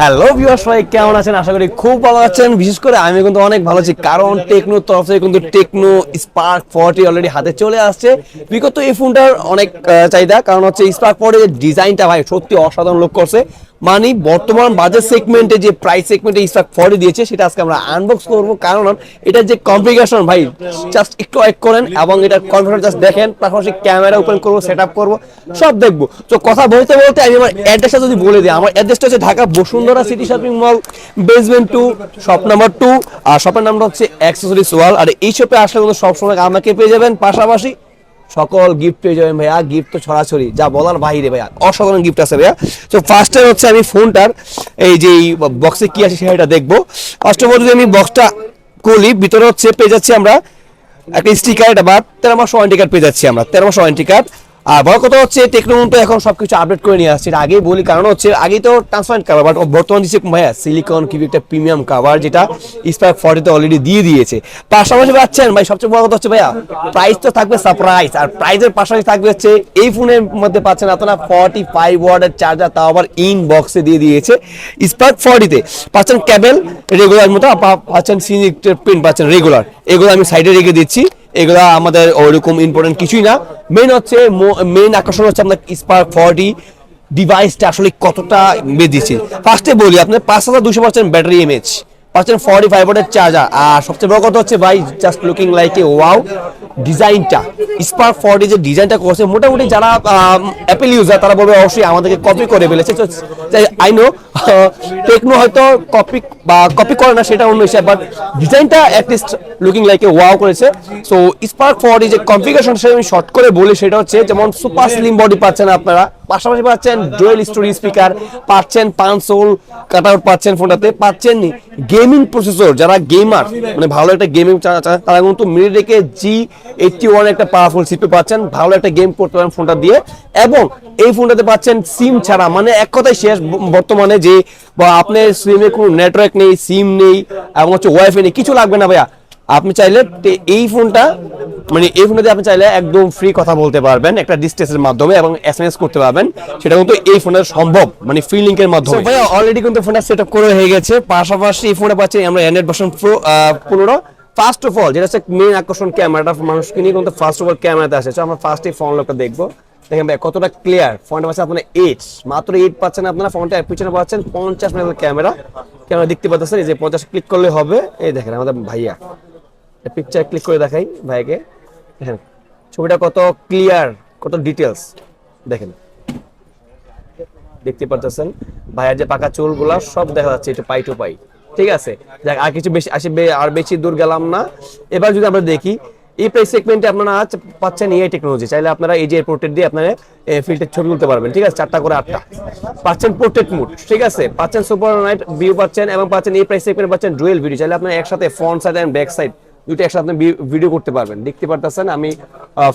Hello viewer সবাই কেমন আছেন? আশা করি খুব ভালো আছেন। বিশেষ করে আমি কিন্তু অনেক ভালো আছি, কারণ টেকনোর তরফ থেকে কিন্তু টেকনো স্পার্ক ফর্টি অলরেডি হাতে চলে আসছে। বিগত এই ফোনটার অনেক চাহিদা, কারণ হচ্ছে স্পার্ক ফর্টি ডিজাইনটা ভাই সত্যি অসাধারণ লোক করছে। মানে বর্তমান বাজার সেগমেন্টে যে প্রাইস সেগমেন্টে স্পার্ক ফর্টি দিয়েছে, সেটা আজকে আমরা আনবক্স করব। কারণ এটার যে কনফিগারেশন ভাই জাস্ট একটু এক করেন এবং এটার কনফিগারেশন জাস্ট দেখেন পাশাপাশি ক্যামেরা ওপেন করব সেট আপ করব, সব দেখব। তো কথা বলতে বলতে আমি আমার অ্যাড্রেসটা যদি বলে দিই, আমার অ্যাড্রেসটা হচ্ছে Dhaka Bashundhara city shopping mall basement two shop number two আর শপের নামটা হচ্ছে অ্যাক্সেসরিজ ওয়াল আর এই শপে আসলে কিন্তু সবসময় আমাকে পেয়ে যাবেন। পাশাপাশি সকল গিফট পেয়ে যাবেন ভাইয়া। গিফট তো ছড়াছড়ি যা বলার বাইরে ভাইয়া। অসাধারণ গিফট আছে ভাইয়া। তো ফার্স্টে হচ্ছে আমি ফোনটার এই যে বক্সে কি আছে সেটা দেখব। ফার্স্ট অফ অল যদি আমি বক্সটা খুলি, ভিতরে হচ্ছে পেয়ে যাচ্ছি আমরা একটা স্টিকার এটা বাদ তেরো মাস ওয়ারেন্টি কার্ড পেয়ে যাচ্ছি আমরা। তেরো মাস ওয়ারেন্টি কার্ড আর বড় কথা হচ্ছে টেকনোমন তো এখন সবকিছু আপডেট করে নিয়ে আসছে। আগেই বলি, কারণ হচ্ছে, আগেই তো ট্রান্সপারেন্ট কাভার বাট বর্তমান দিচ্ছে ভাইয়া সিলিকন কি একটা প্রিমিয়াম কাভার যেটা স্পার্ক ফর্টিতে অলরেডি দিয়ে দিয়েছে। পাশাপাশি পাচ্ছেন, ভাই, সবচেয়ে বড় কথা হচ্ছে, ভাইয়া প্রাইস তো থাকবে সারপ্রাইজ আর প্রাইজের পাশাপাশি থাকবে হচ্ছে, এই ফোনের মধ্যে পাচ্ছেন আপনারা ফর্টি ফাইভ ওয়ার্ডের চার্জার তাও আবার ইন বক্সে দিয়ে দিয়েছে স্পার্ক ফর্টিতে পাচ্ছেন ক্যাবেল রেগুলার মতো পাচ্ছেন সিনিক্টের প্রিন্ট পাচ্ছেন রেগুলার এগুলো আমি সাইডে রেখে দিচ্ছি। এগুলো আমাদের ওইরকম ইম্পর্টেন্ট কিছুই না। মেন হচ্ছে মেন আকর্ষণ হচ্ছে আপনার স্পার্ক ফর্টি ডিভাইসটা আসলে কতটা বেঁধেছে ফার্স্টে বলি, আপনার পাঁচ হাজার দুশো পার্সেন্ট ব্যাটারি এমএচ পাচ্ছেন ফর্টি ফাইভ ওয়াটের চার্জার আর সবচেয়ে বড় কথা হচ্ছে ভাই just looking like a wow ডিজাইনটা স্পার্ক ফর্টি যে ডিজাইনটা করছে, মোটামুটি যারা অ্যাপেল ইউজার তারা বলবে অবশ্যই আমাদেরকে কপি করে ফেলেছে। আই নো টেকনো হয়তো কপি বা কপি করে না, সেটা অন্য বিষয় বাট ডিজাইনটা at least looking like a wow করেছে। সো স্পার্ক ফর্টি যে কনফিগারেশন সেটা আমি শর্ট করে বলি, সেটা হচ্ছে যেমন সুপার স্লিম বডি পাচ্ছেন আপনারা। পাশাপাশি পাচ্ছেন ডুয়েল স্টোরি স্পিকার পাচ্ছেন পাঁচ সোল কাট আউট পাচ্ছেন ফোনটাতে পাচ্ছেন গেমিং প্রসেসর যারা গেমার মানে ভালো একটা গেমিং তারা কিন্তু মিডিটেকে জি এইটটি ওয়ান একটা পাওয়ারফুল সিপি পাচ্ছেন, ভালো একটা গেম করতে পারেন ফোনটা দিয়ে। এবং এই ফোনটাতে পাচ্ছেন সিম ছাড়া মানে এক কথায় শেষ বর্তমানে যে আপনার সিমে কোনো নেটওয়ার্ক নেই সিম নেই, এবং হচ্ছে ওয়াইফাই নেই, কিছু লাগবে না ভাইয়া। আপনি চাইলে এই ফোনটা মানে এই ফোনটাতে আপনি চাইলে একদম ফ্রি কথা বলতে পারবেন, একটা ডিস্টেন্সের মাধ্যমে এবং এস করতে পারবেন। সেটা কিন্তু এই ফোনের সম্ভব মানে ফ্রি লিংকের মাধ্যমে। ভাইয়া অলরেডি কিন্তু ফোনটা সেট করে হয়ে গেছে। পাশাপাশি এই ফোনে পাচ্ছি আমরা অ্যান্ড্রয়েড ভার্সন প্রো পনেরো। ফার্স্ট অফ অল যেটা হচ্ছে মেন আকর্ষণ ক্যামেরাটা, মানুষকে নিয়ে কিন্তু ফার্স্ট অফ অল ক্যামেরাতে আসে। আমরা ফার্স্ট ফোন লোকটা দেখব। দেখেন ভাই কতটা ক্লিয়ার ফোনটা পাচ্ছেন আপনার এইট মাত্র এইট পাচ্ছেন আপনারা। ফোনটা পিছনে পাচ্ছেন পঞ্চাশ মেগাপিক্সেল ক্যামেরা। ক্যামেরা দেখতে পাচ্ছেন, এই যে পঞ্চাশ ক্লিক করলে হবে। এই দেখেন আমাদের ভাইয়া। পিকচার ক্লিক করে দেখাই ভাইকে। দেখেন, ছবিটা কত ক্লিয়ার কত ডিটেলস দেখেন। দেখতে পাচ্ছেন ভাইয়ার যে পাকা চুলগুলা সব দেখা যাচ্ছে একটু পাই টু পাই। ঠিক আছে? দেখ আর কিছু বেশি আসে আর বেশি দূর গেলাম না। এবার যদি আমরা দেখি, এই প্রাইস সেগমেন্টে আপনারা আজ পাচ্ছেন এই টেকনোলজি চাইলে আপনারা এই যে পোর্ট্রেট দিয়ে আপনারা ফিল্টার ছবি তুলতে পারবেন। ঠিক আছে? চারটা করে আটটা। পাচ্ছেন পোর্ট্রেট মুড ঠিক আছে? পাচ্ছেন সুপার নাইট ভিউ পাচ্ছেন এবং পাচ্ছেন এই প্রাইস সেগমেন্টে পাচ্ছেন ডুয়েল ভিডিও চাইলে আপনারা একসাথে front side and back side দুটো একসাথে আপনি ভিডিও করতে পারবেন। দেখতে পারতেছেন, আমি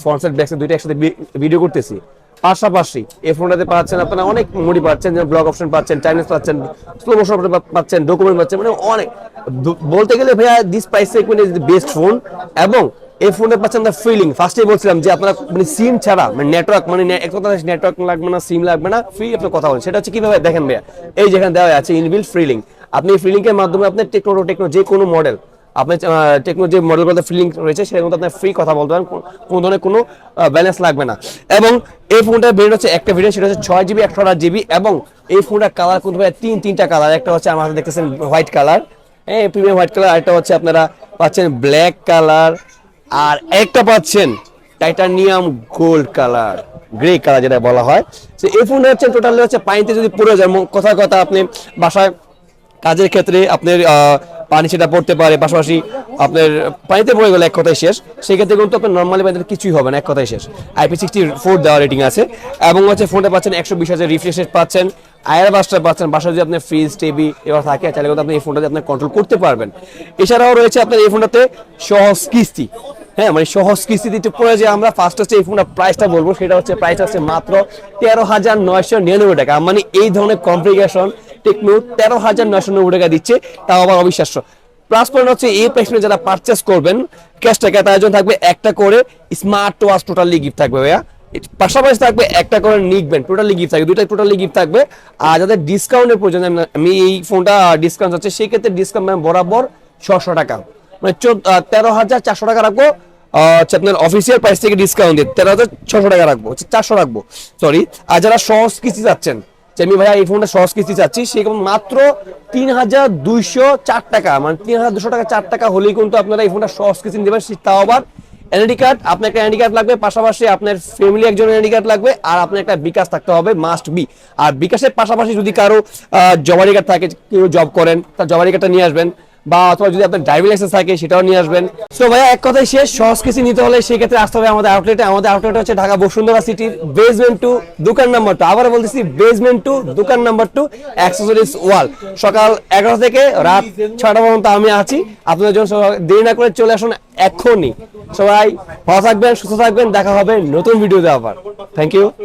ফ্রন্ট সাইড ব্যাক সাইড দুটো একসাথে ভিডিও করতেছি। পাশাপাশি এই ফোনটাতে পাচ্ছেন আপনারা অনেক মোডি পাচ্ছেন, যেমন ব্লগ অপশন পাচ্ছেন টাইমলেস পাচ্ছেন স্লো মোশন পাচ্ছেন ডকুমেন্ট পাচ্ছেন মানে অনেক। বলতে গেলে ভাইয়া this price segment is the best phone এবং এই ফোনে পাচ্ছেন দ্য ফিলিং ফার্স্টেই বলছিলাম যে আপনারা মানে সিম ছাড়া মানে নেটওয়ার্ক মানে এক কথা নেটওয়ার্ক লাগবে না সিম লাগবে না ফ্রি আপনার কথা বলেন। সেটা হচ্ছে কীভাবে, দেখেন ভাইয়া, এই যেখানে দেওয়া আছে ইনবিল ফ্রিলিং আপনি এই এর মাধ্যমে আপনি টেকনো টেকনো যে কোনো মডেল আপনি টেকনো যে মডেলগুলোতে ফিলিং রয়েছে সেটা কিন্তু আপনার ফ্রি কথা বলতে পারেন কোনো ধরনের কোনো ব্যালেন্স লাগবে না। এবং এই ফোনটা ভেরিয়েন্ট হচ্ছে একটা ভেরিয়েন্ট সেটা হচ্ছে ছয় জিবি একশো আট জিবি এবং এই ফোনটার কালার ভাই তিন, তিনটা কালার একটা হচ্ছে আমার হাতে দেখতেছেন হোয়াইট কালার হ্যাঁ প্রিমিয়াম হোয়াইট কালার একটা হচ্ছে আপনারা পাচ্ছেন ব্ল্যাক কালার আর একটা পাচ্ছেন titanium gold colour grey colour যেটা বলা হয়। তো এই ফোনটা হচ্ছে টোটালি হচ্ছে পানিতে যদি পড়ে যায় কথা কথা আপনি বাসায় কাজের ক্ষেত্রে আপনার পানি সেটা পড়তে পারে, পাশাপাশি আপনার পানিতে পড়ে গেলে এক কথায় শেষ। সেক্ষেত্রে কিন্তু আপনার নর্মালি পানিতে কিছুই হবে না, এক কথায় শেষ। আইপি সিক্সটি ফোর দেওয়া রেটিং আছে। এবং হচ্ছে ফোনটা পাচ্ছেন একশো বিশ হাজার রিফ্রেশ পাচ্ছেন। আয়ার বাসটা পাচ্ছেন বাসায় যদি আপনার ফ্রিজ টিভি এবার থাকে, তাহলে কিন্তু আপনি এই ফোনটাতে আপনার কন্ট্রোল করতে পারবেন। এছাড়াও রয়েছে আপনার এই ফোনটাতে সহজ কিস্তি। হ্যাঁ মানে সহজ কিস্তিতে একটু পরে যে আমরা ফার্স্ট হচ্ছে এই ফোনটা প্রাইসটা বলব, সেটা হচ্ছে প্রাইস হচ্ছে মাত্র তেরো হাজার নয়শো নিরানব্বই টাকা। মানে এই ধরনের কনফিগারেশন টেকনো তেরো হাজার নয়শো নব্বই টাকা দিচ্ছে, তাও আবার অবিশ্বাস্য। প্লাস পয়েন্ট হচ্ছে এই প্রাইসে যারা পারচেস করবেন ক্যাশ টাকা তার জন্য থাকবে একটা করে স্মার্ট ওয়াচ টোটালি গিফট থাকবে ভাইয়া। পাশাপাশি থাকবে একটা করে নিক টোটালি গিফট থাকবে, দুইটা টোটালি গিফট থাকবে। আর যাদের ডিসকাউন্টের প্রয়োজন, আমি- এই ফোনটা ডিসকাউন্ট হচ্ছে, সেই ক্ষেত্রে ডিসকাউন্ট বরাবর ছশো টাকা। মানে তেরো হাজার চারশো টাকা রাখব হচ্ছে আপনার অফিসিয়াল প্রাইস থেকে ডিসকাউন্ট দিয়ে, তেরো হাজার ছশো টাকা রাখব, হচ্ছে চারশো রাখব সরি আর যারা সহজ কিস্তি যাচ্ছেন আমি ভাইয়া, এই ফোনটা সহজ কিস্তি চাচ্ছি। সেরকম মাত্র তিন হাজার দুইশো চার টাকা মানে তিন হাজার দুশো টাকা, চার টাকা হলেই কিন্তু আপনারা এই ফোনটা সহজ কিস্তি দেবেন সে- তাও আবার এনআইডি কার্ড আপনার একটা এনআইডি কার্ড লাগবে, পাশাপাশি আপনার ফ্যামিলি একজন এনআইডি কার্ড লাগবে, আর আপনার একটা বিকাশ থাকতে হবে মাস্ট বি আর বিকাশের পাশাপাশি যদি কারও জবারি কার্ড থাকে, কেউ জব করেন তার জবারি কার্ডটা নিয়ে আসবেন। বা অথবা যদি আপনার ড্রাইভিং লাইসেন্স থাকে, সেটাও নিয়ে আসবেন। সো ভাইয়া, এক কথায় শেষ, সহজ কিছু নিতে হলে সেই ক্ষেত্রে আসতে হবে আমাদের আউটলেটে আমাদের আউটলেট হচ্ছে ঢাকা বসুন্ধরা সিটির বেসমেন্ট টু দোকান নাম্বার টু আবার বলতেছি বেসমেন্ট টু দোকান নাম্বার টু অ্যাক্সেসরিজ ওয়াল সকাল এগারো থেকে রাত ছটা পর্যন্ত আমি আছি। আপনাদের জন্য দেরি না করে চলে আসুন এখনই। সবাই ভালো থাকবেন, সুস্থ থাকবেন। দেখা হবে নতুন ভিডিওতে আবার। Thank you